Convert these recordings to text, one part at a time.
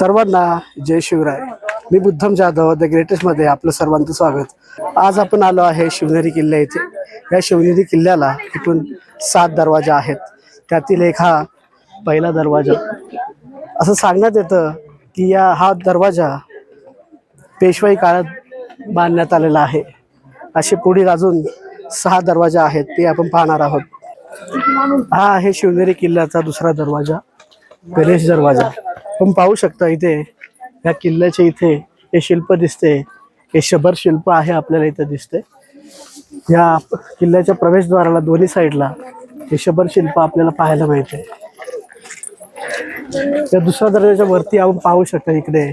सर्वांना जय शिवराय. मी बुद्धम जाधव द ग्रेटेस्टमध्ये आपलं सर्वांचं स्वागत. आज आपण आलो आहे शिवनेरी किल्ल्या येथे या शिवनेरी किल्ल्याला इथून सात दरवाजा आहेत. त्यातील एक हा पहिला दरवाजा. असं सांगण्यात येतं की या हा दरवाजा पेशवाई काळात बांधण्यात आलेला आहे. असे पुढील अजून सहा दरवाजा आहेत ते आपण पाहणार आहोत. हा आहे शिवनेरी किल्ल्याचा दुसरा दरवाजा. गणेश दरवाजा. आपण पाहू शकता इथे या किल्ल्याच्या इथे हे शिल्प दिसते. हे शबर शिल्प आहे आपल्याला इथं दिसते. या किल्ल्याच्या प्रवेशद्वाराला दोन्ही साईडला हे शबर शिल्प आपल्याला पाहायला मिळते. या दुसऱ्या दर्जाच्या वरती आपण पाहू शकता इकडे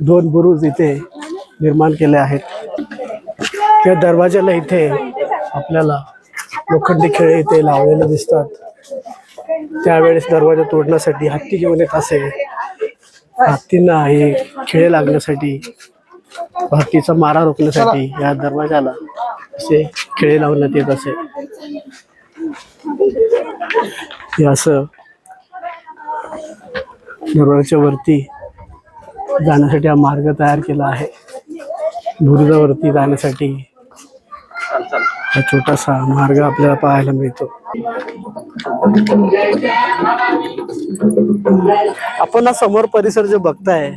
दोन बुरुज इथे निर्माण केले आहेत. या दरवाजाला इथे आपल्याला लोखंडी खेळे इथे लावलेले दिसतात. त्यावेळेस दरवाजा तोडण्यासाठी हत्ती घेऊन येत असे. हत्तींना हे खिळे लागण्यासाठी हत्तीचा मारा रोखण्यासाठी या दरवाजाला असे खिळे लावण्यात येत असे. हे असं दरवाजाच्या वरती जाण्यासाठी हा मार्ग तयार केला आहे. बुरुजावरती जाण्यासाठी हा छोटासा मार्ग आपल्याला पाहायला मिळतो. आपण हा समोर परिसर जो बघताय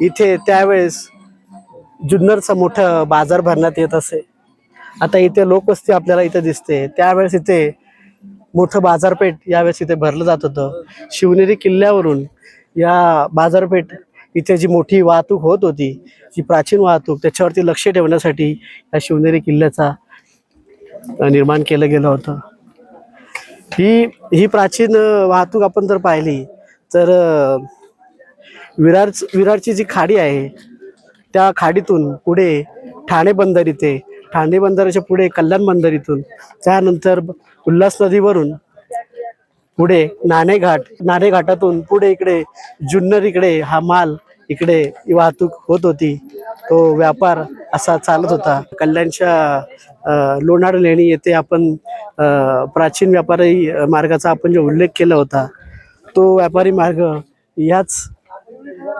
इथे त्यावेळेस जुन्नरचा मोठा बाजार भरण्यात येत असे. आता इथे लोकवस्ती आपल्याला इथे दिसते. त्यावेळेस इथे मोठं बाजारपेठ यावेळेस इथे भरलं जात होतं. शिवनेरी किल्ल्यावरून या बाजारपेठ इथे जी मोठी वाहतूक होत होती जी प्राचीन वाहतूक त्याच्यावरती लक्ष ठेवण्यासाठी या शिवनेरी किल्ल्याचा निर्माण केलं गेलं होतं. ही ही प्राचीन वाहतूक आपण जर पाहिली तर विरार विरारची जी खाडी आहे त्या खाडीतून पुढे ठाणे बंदर इथे ठाणे बंदराच्या पुढे कल्याण बंदर इथून त्यानंतर उल्हास नदीवरून पुढे नाणेघाट नाणेघाटातून पुढे इकडे जुन्नर इकडे हा माल इकडे वाहतूक होत होती. तो व्यापार असा चालत होता. कल्याणच्या अ, लोणार लेणी येथे आपण प्राचीन व्यापारी मार्गाचा आपण जो उल्लेख केला होता तो व्यापारी मार्ग याच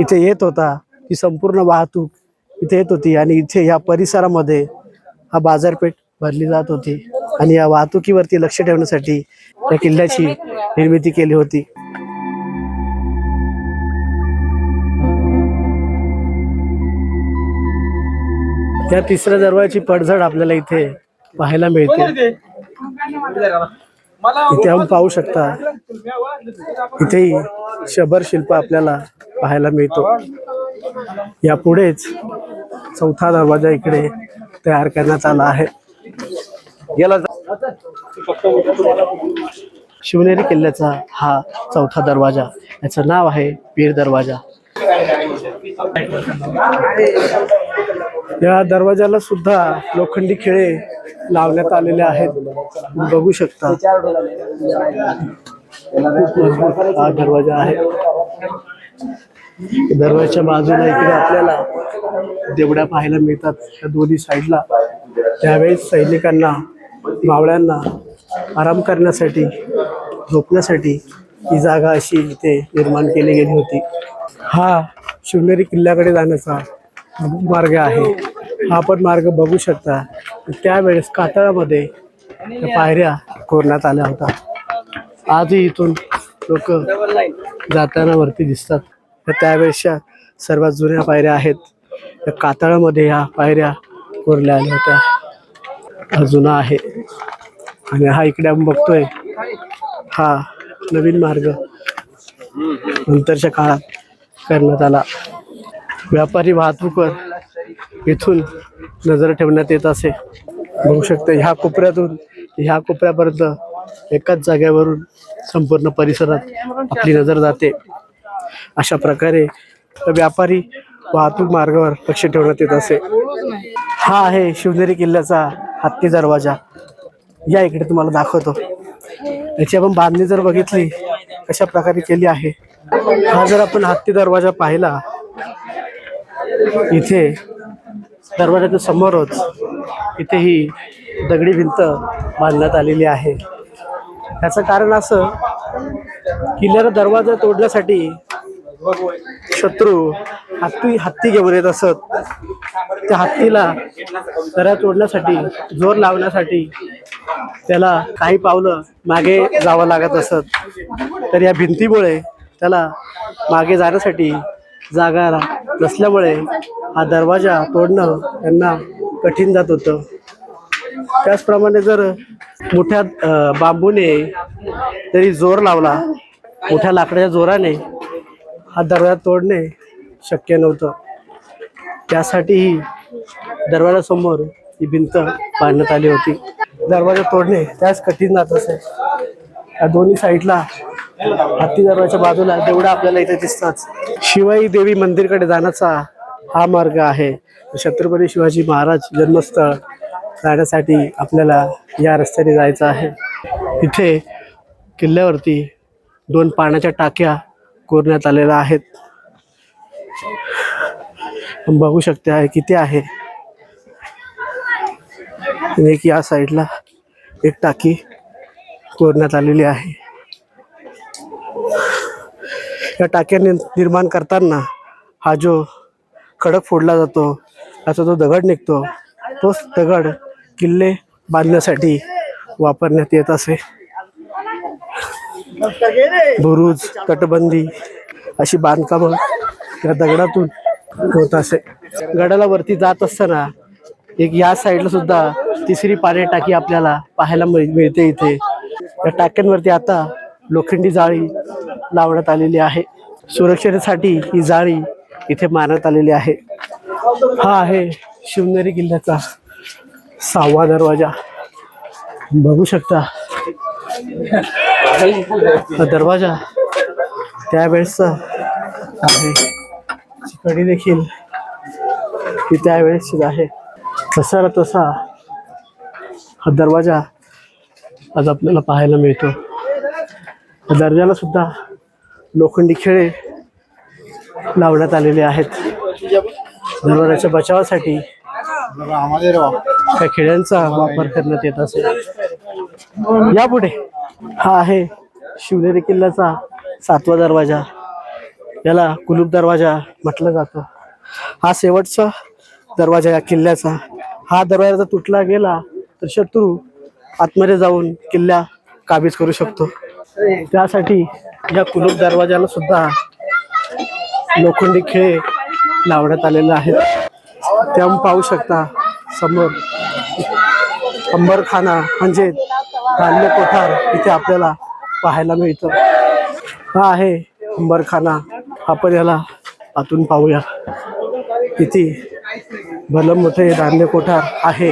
इथे येत होता. ती संपूर्ण वाहतूक इथे येत होती आणि इथे या परिसरामध्ये हा बाजारपेठ भरली जात होती. आणि या वाहतुकीवरती लक्ष ठेवण्यासाठी या किल्ल्याची निर्मिती केली होती. या तिसऱ्या दरवाजाची पडझड आपल्याला इथे पाहायला मिळते. इथे आपण पाहू शकता. इथेही शबर शिल्प आपल्याला पाहायला मिळतो. या पुढेच चौथा दरवाजा इकडे तयार करण्यात आला आहे. गेला शिवनेरी किल्ल्याचा हा चौथा दरवाजा. याचं नाव आहे पीर दरवाजा. या दरवाजाला सुद्धा लोखंडी खिळे लावण्यात आलेले आहेत. बघू शकता. हा दरवाजा आहे. दरवाजाच्या बाजूला इकडे आपल्याला देवड्या पाहायला मिळतात. त्या दोन्ही साईडला. त्यावेळेस सैनिकांना मावळ्यांना आराम करण्यासाठी झोपण्यासाठी ही जागा अशी इथे निर्माण केली गेली होती. हा शिवनेरी किल्ल्याकडे जाण्याचा मार्ग आहे. हा पण मार्ग बघू शकता. त्यावेळेस कातळामध्ये पायऱ्या कोरण्यात आल्या होत्या. आजही इथून लोक जाताना वरती दिसतात. तर त्यावेळेसच्या सर्वात जुन्या पायऱ्या आहेत. त्या कातळामध्ये ह्या पायऱ्या कोरल्या आल्या होत्या. हा जुना आहे. आणि हा इकडे आपण बघतोय. हा नवीन मार्ग नंतरच्या काळात करण्यात आला. व्यापारी वाहतूकवर इथून नजर ठेवण्यात येत असे. बघू शकता ह्या कोपऱ्यातून ह्या कोपऱ्यापर्यंत एकाच जागेवरून संपूर्ण परिसरात आपली नजर जाते. अशा प्रकारे व्यापारी वाहतूक मार्गावर लक्ष ठेवण्यात येत असे. हा आहे शिवनेरी किल्ल्याचा हत्ती दरवाजा. या इकडे तुम्हाला दाखवतो. याची आपण बांधणी जर बघितली कशा प्रकारे केली आहे. हा जर आपण हत्ती दरवाजा पाहिला इथे दरवाजाच्या समोरच. इथे ही दगडी भिंत बांधण्यात आलेली आहे. त्याचं कारण असं किल्ल्याला दरवाजा तोडण्यासाठी शत्रू हत्ती हत्ती घेऊन येत असत. त्या हत्तीला दऱ्या तोडण्यासाठी जोर लावण्यासाठी त्याला काही पावलं मागे जावं लागत असत. तर या भिंतीमुळे त्याला मागे जाण्यासाठी जागा नसल्यामुळे हा दरवाजा तोडणं त्यांना कठीण जात होतं. त्याचप्रमाणे जर मोठ्या बांबूने तरी जोर लावला मोठ्या लाकडाच्या जोराने हा दरवाजा तोडणे शक्य नव्हतं. त्यासाठीही दरवाजासमोर ही भिंत बांधण्यात आली होती. दरवाजा तोडणे त्याच कठीण जात असे. या दोन्ही साईडला हत्ती दरवाजाच्या बाजूला तेवढं आपल्याला इथे दिसतात. शिवाई देवी मंदिरकडे जाण्याचा हा मार्ग आहे. छत्रपती शिवाजी महाराज जन्मस्थळ जाण्यासाठी आपल्याला या रस्त्याने जायचं आहे. इथे किल्ल्यावरती दोन पाण्याच्या टाक्या कोरण्यात आलेल्या आहेत. बघू शकते आहे किती आहे. एक या साईडला एक टाकी कोरण्यात आलेली आहे. या टाक्या निर्माण करताना हा जो खडक फोडला जातो त्याचा जो दगड निघतो तोच दगड किल्ले बांधण्यासाठी वापरण्यात येत असे. बुरुज तटबंदी अशी बांधकामं या दगडातून होत असे. गडाला वरती जात असताना एक या साईडला सुद्धा तिसरी पाणी टाकी आपल्याला पाहायला मिळ- मिळते इथे. या टाक्यांवरती आता लोखंडी जाळी लावण्यात आलेली आहे. सुरक्षेसाठी ही जाळी इथे मारण्यात आलेली आहे. हा आहे शिवनेरी किल्ल्याचा सहावा दरवाजा. बघू शकता. हा दरवाजा त्यावेळेसचा आहे. कडी देखील ती त्यावेळेसचीच आहे. तसा तसा हा दरवाजा आज आपल्याला पाहायला मिळतो. दर्जाला सुद्धा लोखंडी खेळे लावण्यात आलेले आहेत. दरवाजाच्या बचावासाठी त्या खेळ्यांचा वापर करण्यात येत असेल यापुढे हा आहे शिवनेरी किल्ल्याचा सातवा दरवाजा. याला कुलूप दरवाजा म्हटलं जातं. हा शेवटचा दरवाजा या किल्ल्याचा. हा दरवाजा जर तुटला गेला तर शत्रू आतमध्ये जाऊन किल्ला काबीज करू शकतो. त्यासाठी या कुलूप दरवाजाला सुद्धा लोखंडी खेळे लावण्यात आलेले आहेत. त्यामुळे पाहू शकता समोर अंबरखाना म्हणजे धान्य कोठार इथे आपल्याला पाहायला मिळतं. हा आहे अंबरखाना. आपण याला आतून पाहूया. किती भलं मोठे धान्य कोठार आहे.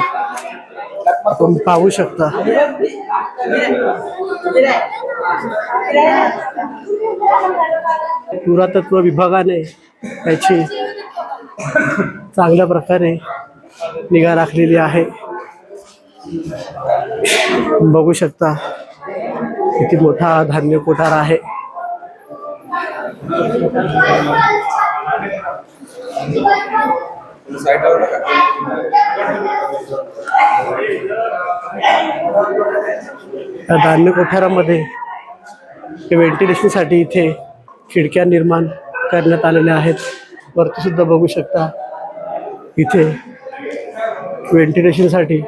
आपण पाहू शकता. पुरातत्व विभागाने त्याची चांगल्या प्रकारे निगा राखलेली आहे. बघू शकता किती मोठा धान्य कोठार आहे. धान्य कोठारामध्ये व्हेंटिलेशनसाठी इथे खिडक्या निर्माण करण्यात आलेल्या आहेत. वरती सुद्धा बघू शकता. इथे व्हेंटिलेशनसाठी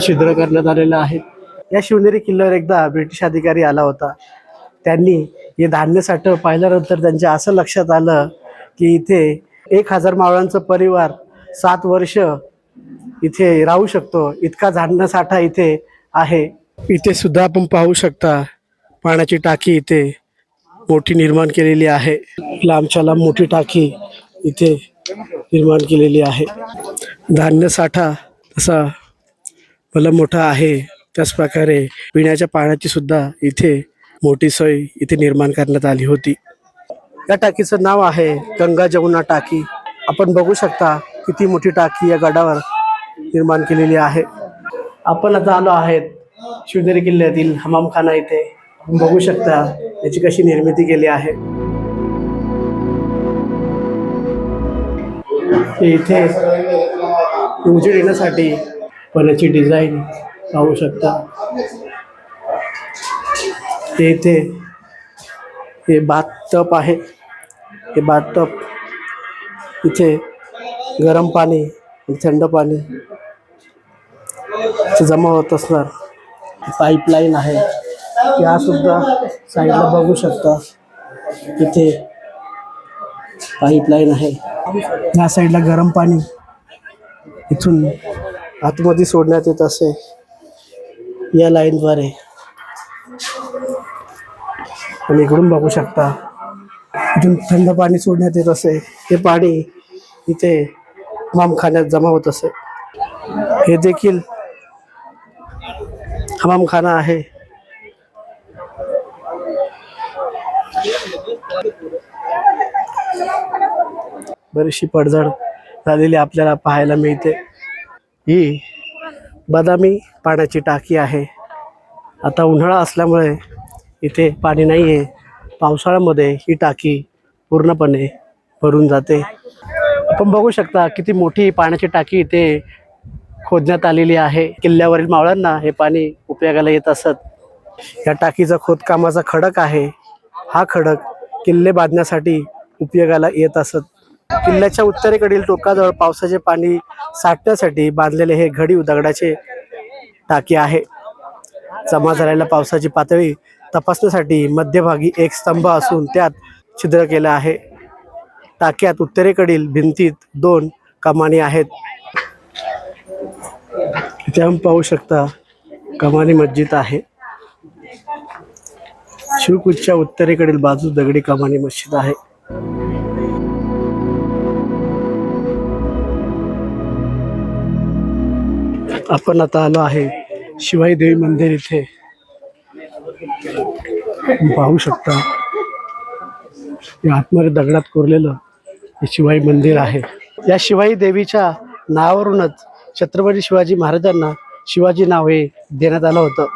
छिद्र करण्यात आलेलं आहे. या शिवनेरी किल्ल्यावर एकदा ब्रिटिश अधिकारी आला होता. त्यांनी हे धान्य साठं पाहिल्यानंतर त्यांच्या असं लक्षात आलं की इथे एक हजार मावळांचा परिवार सात वर्ष इथे राहू शकतो. इतका झाडणं साठा इथे आहे. इथे सुद्धा आपण पाहू शकता पाण्याची टाकी इथे मोठी निर्माण केलेली आहे. लांबच्या लांब मोठी टाकी इथे निर्माण केलेली आहे. धान्य साठा तसा भला मोठा आहे. त्याचप्रकारे पिण्याच्या पाण्याची सुद्धा इथे मोठी सोय इथे निर्माण करण्यात आली होती. या टाकीचं नाव आहे गंगा जमुना टाकी. आपण बघू शकता किती मोठी टाकी या गडावर निर्माण केलेली आहे. आपण आता आलो आहेत शिवनेरी किल्ल्यातील हमामखाना इथे. आपण बघू शकता याची कशी निर्मिती केली आहे. इथे उजेड येण्यासाठी पण याची डिझाईन पाहू शकता. ते इथे हे बाथटप आहे. हे बाथटप इथे गरम पाणी थंड पाणी जमा होत असणार. पाईपलाईन आहे. यासुद्धा सुद्धा साईडला बघू शकता. इथे पाईपलाईन आहे. या साईडला गरम पाणी इथून आतमध्ये सोडण्यात येत असे. या लाईनद्वारे आणि इकडून बघू शकता. इथून थंड पाणी सोडण्यात येत असे. हे पाणी इथे हमामखान्यात जमा होत असे. हे देखील हमामखाना आहे. बरीचशी पडझड झालेली आपल्याला पाहायला मिळते. ही बदामी पाण्याची टाकी आहे. आता उन्हाळा असल्यामुळे इथे पाणी नाही आहे पावसाळ्यामध्ये ही टाकी पूर्णपणे भरून जाते. आपण बघू शकता किती मोठी पाण्याची टाकी इथे खोदण्यात आलेली आहे. किल्ल्यावरील मावळांना हे पाणी उपयोगाला येत असत. या टाकीचा खोदकामाचा खडक आहे. हा खडक किल्ले बांधण्यासाठी उपयोगाला येत असत. किल्ल्याच्या उत्तरेकडील टोकाजवळ पावसाचे पाणी साठण्यासाठी बांधलेले हे घडीव दगडाचे टाकी आहे. जमा झालेल्या पावसाची पातळी तपासण्यासाठी मध्यभागी एक स्तंभ असून त्यात छिद्र केलं आहे. टाक्यात उत्तरेकडील भिंतीत दोन कमानी आहेत. इथे आपण पाहू शकता कमानी मस्जिद आहे. शिवकुच्या उत्तरेकडील बाजू दगडी कमानी मस्जिद आहे. आपण आता आलो आहे शिवाई देवी मंदिर इथे. पाहू शकता. या आतमध्ये दगडात कोरलेलं हे शिवाई मंदिर आहे. या शिवाई देवीच्या नावावरूनच छत्रपती शिवाजी महाराजांना शिवाजी नाव हे देण्यात आलं होतं.